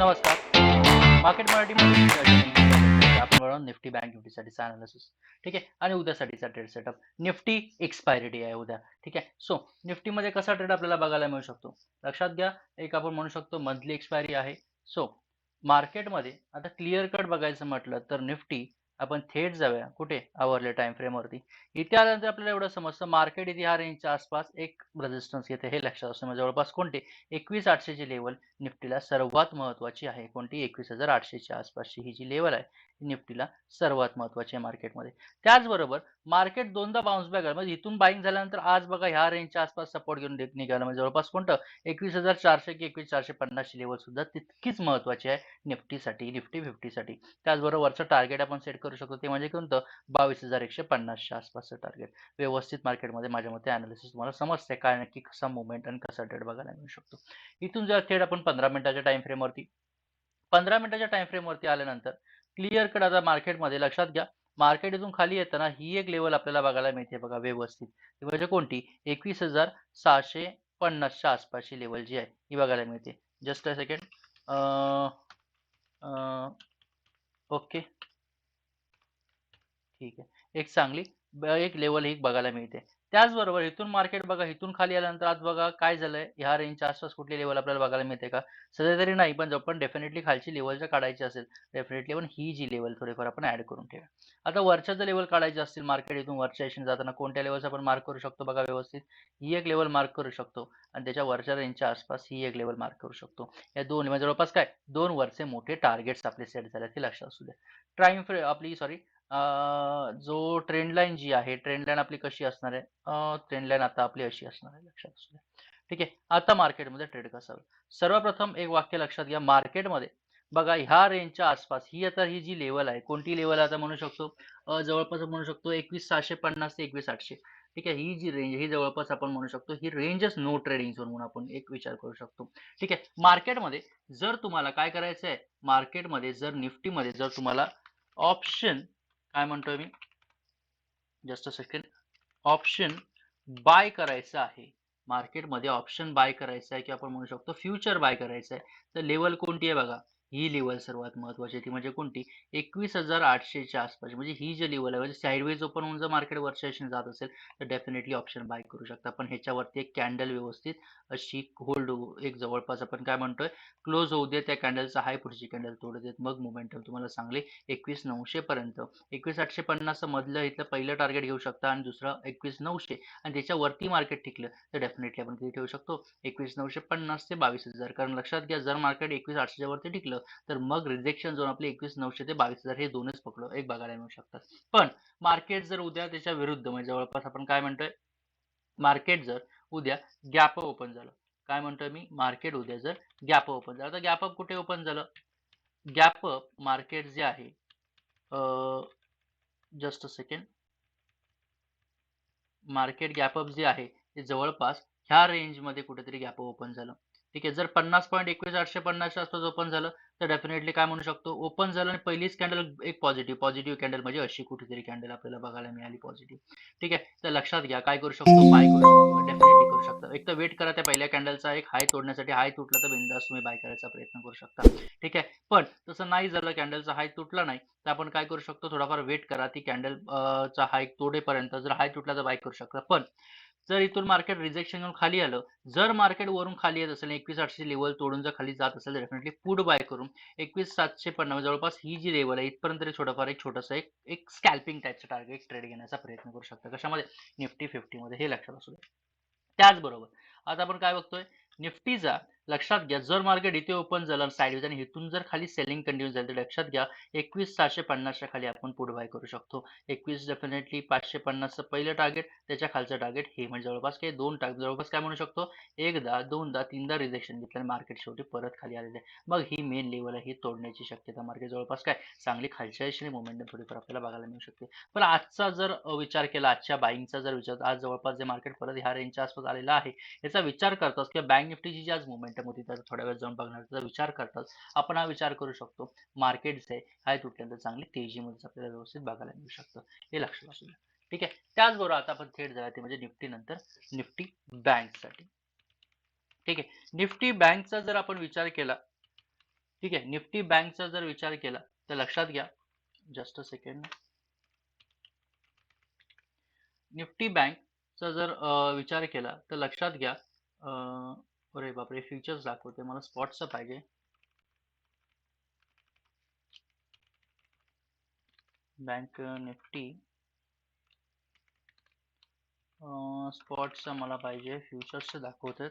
नमस्कार. मार्केट मराठीमध्ये आपण बघणार निफ्टी बँक निफ्टीसाठीचा अनालिसिस ठीक आहे? आणि उद्यासाठीचा trade setup Nifty expiry day आहे उद्या. ठीक आहे? सो निफ्टीमध्ये कसा ट्रेड आपल्याला बघायला मिळू शकतो? लक्षात घ्या. एक आपण म्हणू शकतो मंथली एक्सपायरी आहे. सो मार्केटमध्ये आता क्लिअर कट बघायचं म्हटलं तर निफ्टी आपण थेट जाऊया कुठे? आवरले टाइम फ्रेमवरती इथे आल्यानंतर आपल्याला एवढं समजतं मार्केट इथे ह्या रेंजच्या आसपास एक रेजिस्टन्स येते हे लक्षात असतं. म्हणजे जवळपास कोणते? एकवीस आठशेची लेवल निफ्टीला सर्वात महत्त्वाची आहे. कोणती? एकवीस हजार आठशेच्या आसपासची ही जी लेवल आहे निफ्टीला सर्वात महत्त्वाची आहे मार्केटमध्ये त्याचबरोबर मार्केट दोनदा बाउन्स बॅक म्हणजे इथून बाईंग झाल्यानंतर आज बघा ह्या रेंजच्या आसपास सपोर्ट घेऊन दे- निघालं. म्हणजे जवळपास कोणतं? एकवीस हजार चारशे की एकवीस चारशे पन्नासची लेवल सुद्धा तितकीच महत्त्वाची आहे निफ्टीसाठी निफ्टी फिफ्टीसाठी. त्याचबरोबर वरचं टार्गेट आपण सेट करू शकतो. ते म्हणजे कोणतं? बावीस हजार एकशे पन्नासच्या आसपासचं टार्गेट व्यवस्थित मार्केटमध्ये माझ्या मते अनालिसिस तुम्हाला समजते काय नक्की कसा मुवमेंट आणि कसा ट्रेड बघायला मिळू शकतो. इथून जर थेट आपण पंधरा मिनिटाच्या टाइम फ्रेमवरती पंधरा मिनिटाच्या टाइम फ्रेमवरती आल्यानंतर क्लिअर कट आता मार्केटमध्ये लक्षात घ्या. मार्केट इथून खाली येताना ही एक लेवल आपल्याला बघायला मिळते बघा व्यवस्थित. ती म्हणजे कोणती? एकवीस हजार सहाशे पन्नासच्या आसपासची लेवल जी आहे ही बघायला मिळते. जस्ट अ सेकंड ओके ठीक आहे. एक चांगली एक लेवल ही बघायला मिळते. त्याचबरोबर इथून मार्केट बघा इथून खाली आल्यानंतर आज बघा काय झालंय? ह्या रेंजच्या आसपास कुठली लेवल आपल्याला बघायला मिळते का? सध्या तरी नाही पण जर पण डेफिनेटली खालची लेवल जर काढायची असेल डेफिनेटली पण ही जी लेवल थोडीफार आपण ऍड करून ठेवा आता वरच्या जर लेवल काढायचे असतील मार्केट इथून वरच्या एशन जाताना कोणत्या लेवल्स आपण मार्क करू शकतो बघा व्यवस्थित? ही एक लेवल मार्क करू शकतो. आणि त्याच्या वरच्या रेंजच्या आसपास ही एक लेवल मार्क करू शकतो. या दोन म्हणजे जवळपास काय? दोन वरचे मोठे टार्गेट्स आपले सेट झाले ते लक्षात असू द्या. ट्राईम फ्रे आपली सॉरी जो ट्रेंड लाईन जी आहे ट्रेंड लाईन आपली कशी असणार आहे? ट्रेंड लाईन आता आपली अशी असणार आहे लक्षात असू द्या. ठीक आहे आता मार्केटमध्ये ट्रेड कसावं? सर्वप्रथम एक वाक्य लक्षात घ्या मार्केटमध्ये बघा ह्या रेंजच्या आसपास ही आता ही जी लेवल आहे कोणती लेवल आता म्हणू शकतो? अ, जवळपास म्हणू शकतो एकवीस सहाशे पन्नास ते एकवीस आठशे. ठीक आहे ही जी रेंज ही जवळपास आपण म्हणू शकतो ही रेंजच नो ट्रेडिंग झोन म्हणून आपण एक विचार करू शकतो. ठीक आहे मार्केटमध्ये जर तुम्हाला काय करायचं आहे मार्केटमध्ये जर निफ्टीमध्ये जर तुम्हाला ऑप्शन काय म्हणतोय मी? Just a second option buy करायचं आहे. मार्केटमध्ये ऑप्शन बाय करायचं आहे किंवा आपण म्हणू शकतो फ्युचर बाय करायचं आहे. तर लेवल कोणती आहे बघा? ही लेवल सर्वात महत्वाची ती म्हणजे कोणती? एकवीस हजार आठशेच्या आसपास. म्हणजे ही जी लेवल आहे म्हणजे साईडवेज ओपन होऊन जर मार्केट वर्षाशी जात असेल तर डेफिनेटली ऑप्शन बाय करू शकता. पण ह्याच्यावरती एक कॅन्डल व्यवस्थित अशी होल्ड एक जवळपास आपण काय म्हणतोय क्लोज होऊ दे त्या कॅन्डलचा हाय पुढची कॅन्डल तोडू देत. मग मोमेंटम तुम्हाला चांगले एकवीस नऊशे पर्यंत. एकवीस आठशे पन्नास मधलं इथलं पहिलं टार्गेट घेऊ शकता आणि दुसरं एकवीस नऊशे. आणि त्याच्यावरती मार्केट टिकलं तर डेफिनेटली आपण किती ठेवू शकतो? एकवीस नऊशे पन्नास ते बावीस हजार. कारण लक्षात घ्या जर मार्केट एकवीस आठशेच्या वरती टिकलं तर मग रिजेक्शन झोन आपले एकवीस नऊशे ते बावीस हजार हे दोनच पकडलं एक बघायला मिळू शकतात. पण मार्केट जर उद्या त्याच्या विरुद्ध म्हणजे जवळपास आपण काय म्हणतोय? मार्केट जर उद्या गॅप ओपन झालं. काय म्हणतोय मी? मार्केट उद्या जर गॅप ओपन झालं. तर गॅप कुठे ओपन झालं? गॅप मार्केट जे आहे just a second market gap जे आहे ते जवळपास ह्या रेंजमध्ये कुठेतरी गॅप ओपन झालं. ठीक आहे. जर पन्नास पॉईंट एकवीस आठशे पन्नासच्या आसपास ओपन झालं तर डेफिनेटली काय म्हणू शकतो? ओपन झालं आणि पहिलीच कॅन्डल एक पॉझिटिव्ह पॉझिटिव्ह कॅन्डल म्हणजे अशी कुठेतरी कॅन्डल आपल्याला बघायला मिळाली पॉझिटिव्ह ठीक आहे. तर लक्षात घ्या काय करू शकतो? बाय करू शकतो. डेफिनेटली करू शकता. एक तर वेट करा त्या पहिल्या कॅन्डलचा एक हाय तोडण्यासाठी हाय तुटला तर बिंदास तुम्ही बाय करायचा प्रयत्न करू शकता. ठीक आहे. पण तसं नाही झालं कॅन्डलचा हाय तुटला नाही तर आपण काय करू शकतो? थोडाफार वेट करा. ती कॅन्डल चा हाय तोडेपर्यंत जर हाय तुटला तर बाय करू शकता. पण जर इथून मार्केट रिजेक्शन घेऊन खाली आलं जर मार्केट वरून खाली येत असेल एकवीस आठशे लेवल तोडून जर खाली जात असेल तर डेफिनेटली पुढ बाय करून एकवीस सातशे पन्नास जवळपास ही जी लेवल आहे इथपर्यंत तरी थोडंफार एक छोटंसं एक एक स्कॅल्पिंग टाईपचं टार्गेट ट्रेड घेण्याचा प्रयत्न करू शकता. कशामध्ये? निफ्टी फिफ्टीमध्ये हे लक्षात असू द्या त्याचबरोबर आता आपण काय बघतोय? निफ्टीचा लक्षात घ्या जर मार्केट इथे ओपन झालं साईडवेज आणि इथून जर खाली सेलिंग कंटिन्यू झाली तर लक्षात घ्या एकवीस सहाशे पन्नासच्या खाली आपण पुढ बाय करू शकतो. एकवीस डेफिनेटली पाचशे पन्नासचं पहिलं टार्गेट त्याच्या खालचं टार्गेट हे म्हणजे जवळपास काही दोन टार्गेट जवळपास काय म्हणू शकतो? एकदा दोनदा तीनदा रिजेक्शन घेतलं आणि मार्केट शेवटी परत खाली आलेलं आहे. मग ही मेन लेवल आहे ही तोडण्याची शक्यता मार्केट जवळपास काय? चांगली खालच्या दिशेने मुवमेंट थोडीफार आपल्याला बघायला मिळू शकते. पण आजचा जर विचार केला आजच्या बाईंगचा जर विचार आज जवळपास जे मार्केट परत ह्या रेंजच्या आसपास आलेलं आहे याचा विचार करताच किंवा बँक निफ्टीची जी आज मुवमेंट होती त्याचा थोड्या वेळ जाऊन बघण्याचा विचार करतात. आपण हा विचार करू शकतो. मार्केट जे आहे तुटल्यानंतर चांगली तेजीमध्ये आपल्याला व्यवस्थित बघायला मिळू शकतं. हे लक्षात असू द्या. ठीक आहे? त्याचबरोबर आता आपण थेट जाऊया ते म्हणजे निफ्टी नंतर निफ्टी बँकसाठी. ठीक आहे? निफ्टी बँकचा जर आपण विचार केला ठीक आहे? निफ्टी बँकचा जर विचार केला तर लक्षात घ्या. Just a second. निफ्टी बँकचा जर विचार केला तर लक्षात घ्या अं, अरे बापरे फ्युचर्स दाखवते मला स्पॉटचं पाहिजे. बँक निफ्टी स्पॉटचं मला पाहिजे फ्युचर्सचं दाखवते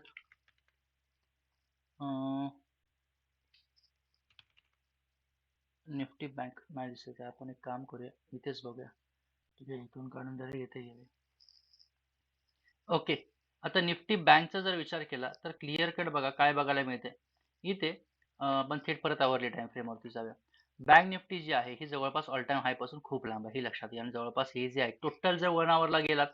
निफ्टी बँक नाही दिसत आहे आपण एक काम करूया इथेच बघूया. ठीक आहे इथून काढून जरी येथे गेले ओके आता निफ्टी बँकचा जर विचार केला तर क्लिअर कट बघा काय बघायला मिळते इथे पण आपण थेट परत आवरली टाइम फ्रेमवरती जाऊया. बँक निफ्टी जी आहे ही जवळपास ऑल टाइम हायपासून खूप लांब आहे ही लक्षात घ्या. आणि जवळपास हे जे आहे टोटल जर वन आवरला गेलात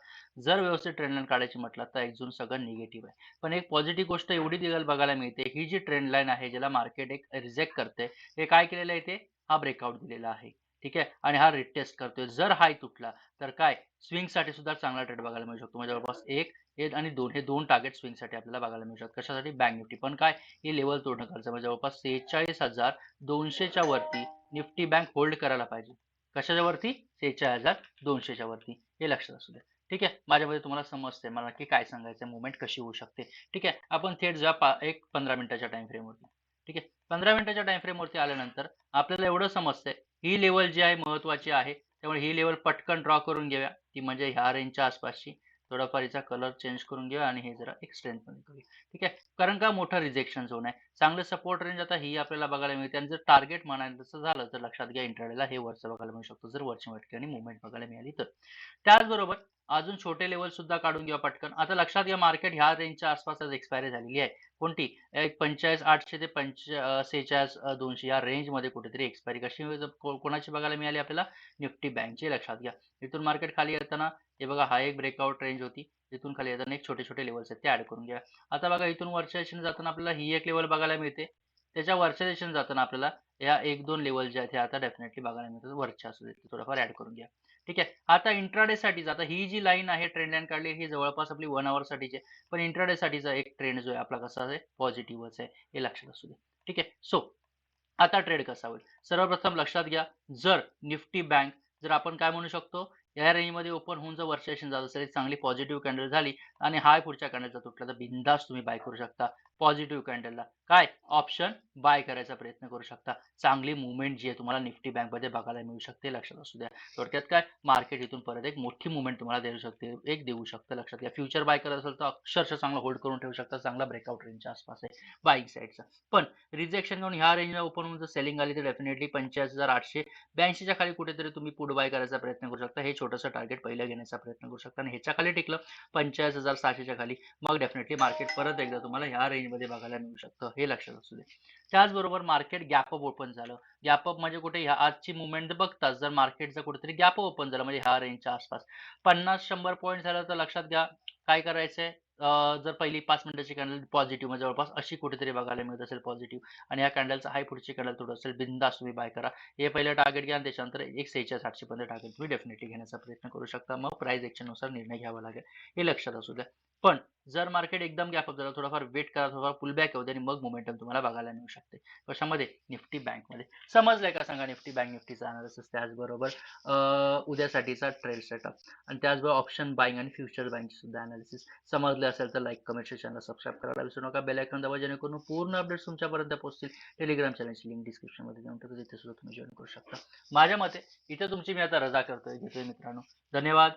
जर व्यवस्थित ट्रेंड लाईन काढायची म्हटलं तर एक जून सगळं निगेटिव्ह आहे. पण एक पॉझिटिव्ह गोष्ट एवढी दिलेली बघायला मिळते ही जी ट्रेंड लाईन आहे ज्याला मार्केट एक रिजेक्ट करते हे काय केलेलं आहे ते हा ब्रेकआउट दिलेला आहे. ठीक आहे? आणि हा रिटेस्ट करतोय. जर हाय तुटला तर काय? स्विंगसाठी सुद्धा चांगला ट्रेड बघायला मिळू शकतो. म्हणजे जवळपास एक हे आणि दोन हे दोन टार्गेट स्विंगसाठी आपल्याला बघायला मिळू शकतात कशासाठी? बँक निफ्टी पण काय? हे लेवल तोडणं करायचं म्हणजे जवळपास सेहेचाळीस हजार दोनशेच्या वरती निफ्टी बँक होल्ड करायला पाहिजे. कशाच्या वरती? सेहेचाळीस हजार दोनशेच्या वरती. हे लक्षात असू द्या. ठीक आहे? माझ्यामध्ये तुम्हाला समजते मला की काय सांगायचं मुवमेंट कशी होऊ शकते. ठीक आहे? आपण थेट जा पा एक पंधरा मिनिटाच्या टाइम फ्रेमवरती ठीक आहे? पंधरा मिनिटाच्या टाइम फ्रेमवरती आल्यानंतर आपल्याला एवढं समजतंय ही लेवल जी आहे महत्वाची आहे त्यामुळे ही लेवल पटकन ड्रॉ करून घेऊया. ती म्हणजे ह्या रेंजच्या आसपासची. थोडाफार याचा कलर चेंज करून घेऊया आणि हे जरा एक करूया. ठीक आहे? कारण का मोठा रिजेक्शन झोन आहे? चांगलं सपोर्ट रेंज आता ही आपल्याला बघायला मिळते आणि जर टार्गेट म्हणायचं झालं तर लक्षात घ्या इंटरडेला हे वरचं बघायला मिळू शकतो. जर वरची वाटकी आणि मुवमेंट बघायला मिळाली तर. त्याचबरोबर अजून छोटे लेवल सुद्धा काढून घ्या पटकन. आता लक्षात घ्या मार्केट ह्या रेंजच्या आसपास एक्सपायरी झालेली आहे. कोणती? एक पंचेचाळीस आठशे ते पंच सेहेचाळीस दोनशे या रेंजमध्ये कुठेतरी एक्सपायरी कशी कोणाची बघायला मिळाली आपल्याला? निफ्टी बँकची. लक्षात घ्या. इथून मार्केट खाली येताना हे बघा हा एक ब्रेकआउट रेंज होती. इथून खाली येताना एक छोटे छोटे लेवल्स आहेत ते ऍड करून घ्या. आता बघा इथून वरच्या दिशेने जाताना आपल्याला ही एक लेवल बघायला मिळते. त्याच्या वरच्या दिशेने जाताना आपल्याला या एक दोन लेवल ज्या आहेत ह्या आता डेफिनेटली बघायला मिळतात. वरच्या असू देते थोडंफार ऍड करून घ्या. ठीक आहे? आता इंट्राडे साठी आता ही जी लाईन आहे ट्रेंड लाईन काढली ही जवळपास आपली वन आवर साठीची आहे. पण इंट्राडे साठीचा एक ट्रेंड जो आहे आपला कसा आहे? पॉझिटिव्हच आहे हे लक्षात असू दे. ठीक आहे? सो आता ट्रेड कसा होईल? सर्वप्रथम लक्षात घ्या जर निफ्टी बँक जर आपण काय म्हणू शकतो? या रेंजमध्ये ओपन होऊन जर वर्षेशन जात असेल चांगली पॉझिटिव्ह कॅन्डल झाली आणि हाय पुढच्या कॅन्डलचा तुटला तर बिंदास तुम्ही बाय करू शकता. पॉझिटिव्ह कॅन्डलला काय? ऑप्शन बाय करायचा प्रयत्न करू शकता. चांगली मुवमेंट जी आहे तुम्हाला निफ्टी बँकमध्ये बघायला मिळू शकते लक्षात असू द्या. थोडक्यात काय? मार्केट इथून परत एक मोठी मुवमेंट तुम्हाला देऊ शकते. एक देऊ शकतं लक्षात घ्या. फ्युचर बाय करत असेल तर अक्षरशः चांगला होल्ड करून ठेवू शकता. चांगला ब्रेकआउट रेंजच्या आसपास आहे. बाईक साईडचा पण रिजेक्शन घेऊन ह्या रेंजला ओपन होऊन जर सेलिंग आली तर डेफिनेटली पंचेचाळीस हजार आठशे ब्याऐंशीच्या खाली कुठेतरी तुम्ही पुढ बाय करायचा प्रयत्न करू शकता. हे छोटंसं टार्गेट पहिलं घेण्याचा प्रयत्न करू शकता. आणि ह्याच्या खाली टिकलं पंचेचाळीस हजार सहाशेच्या खाली. मग डेफिनेटली मार्केट परत एकदा तुम्हाला ह्या मध्ये बघायला मिळू शकतं हे लक्षात असू दे. त्याचबरोबर मार्केट गॅप अप ओपन झालं. गॅप अप म्हणजे कुठे? ह्या आजची मुवमेंट बघताच जर मार्केट कुठेतरी गॅप अप ओपन झालं म्हणजे ह्या रेंजच्या आसपास. पन्नास शंभर पॉईंट झालं तर लक्षात घ्या काय करायचंय? जर पहिली पाच मिनिटाची कॅन्डल पॉझिटिव्ह म्हणजे जवळपास अशी कुठेतरी बघायला मिळत असेल पॉझिटिव्ह आणि या कॅन्डलचा हाय पुढची कॅन्डल थोडं असेल बिंदास तुम्ही बाय करा. हे पहिलं टार्गेट घ्या आणि त्याच्यानंतर एक सेहेचाळीस आठशे पर्यंत टार्गेट तुम्ही डेफिनेटली घेण्याचा प्रयत्न करू शकता. मग प्राइसनुसार निर्णय घ्यावा लागेल. हे लक्षात असू द्या. पण जर मार्केट एकदम गॅप अप झालं थोडाफार वेट करा थोडाफार पुलबॅक बॅक आणि मग मोमेंटम तुम्हाला बघायला मिळू शकते. कशामध्ये? निफ्टी बँकमध्ये समजलंय का सांगा निफ्टी बँक निफ्टीचा अनालिसिस त्याचबरोबर उद्यासाठीचा ट्रेल सेटअप आणि त्याचबरोबर ऑप्शन बाईंग आणि फ्युचर बाईंगची सुद्धा अनालिसिस समजले असेल तर लाईक कमेंट चॅनल सबस्क्राईब करायला विसरू नका. बेल आयकॉन दाबा जेणेकरून पूर्ण अपडेट्स तुमच्यापर्यंत पोहोचतील. टेलिग्राम चॅनलची लिंक डिस्क्रिप्शनमध्ये देऊन टाकतो. तिथे सुद्धा तुम्ही जॉईन करू शकता. माझ्या मते इथे तुमची मी आता रजा करतोय. घेतोय मित्रांनो. धन्यवाद.